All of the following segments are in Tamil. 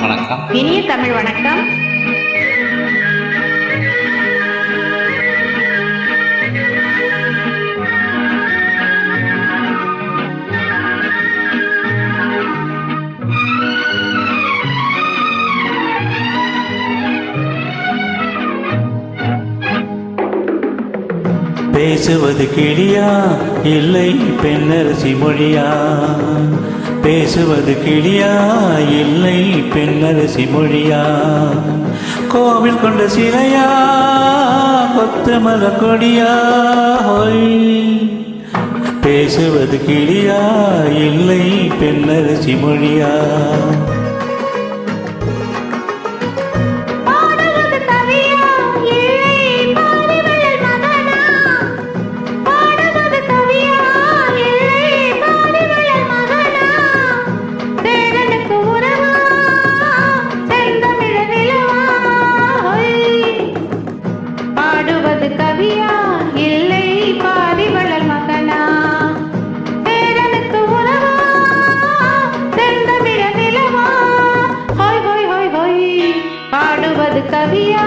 வணக்கம் இனிய தமிழ் வணக்கம். பேசுவது கிளியா? இல்லை பெண்ணரசி மொழியா? பேசுவது கிளியா? இல்லை பெண்ணரசி மொழியா? கோவில் கொண்ட சிலையா? கொத்த மல கொடியா? ஹொய். பேசுவது கிளியா? இல்லை பெண்ணரசி மொழியா? கவியா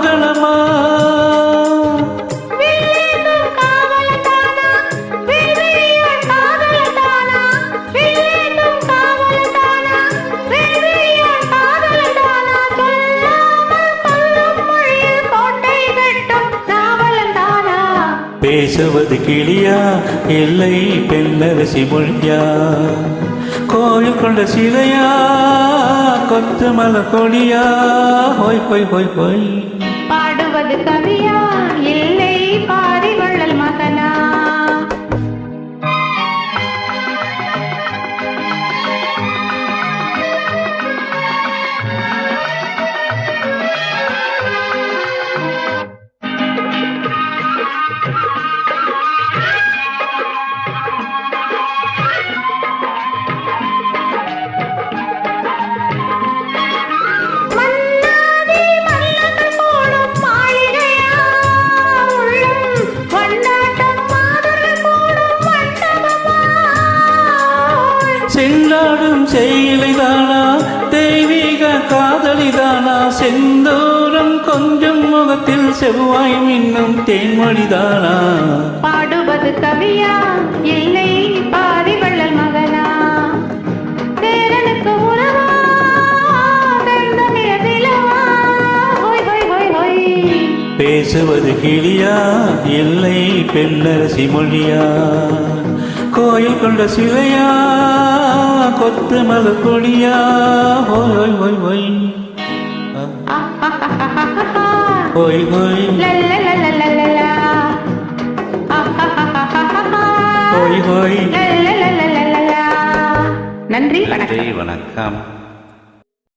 பேசுவது கிளியா? இல்லை பெண்ணரசி மொழியா கோயில் கொண்ட சிலையா? கொத்து மல கொடியா? ஹோய் ஹோய் ஹோய் ஹோய். பாடுவது கவி முகத்தில் செவ்வாய் மின்னும் தேன்மொழிதானா? பாடுவது கவியா இல்லை பாரிவள்ளல் மகனா? தேரனுக்கு உறவா பேசுவது கிளியா இல்லை பெண்ணரசி மொழியா? கோயில் கொண்ட சிலையா கொத்து மல கொடியா ஹோய் ஹோய் ஹோய் ஆஹாஹாஹாஹா. ஹோய் ஹோய். ஹோய் ஹோய் நன்றி வணக்கம்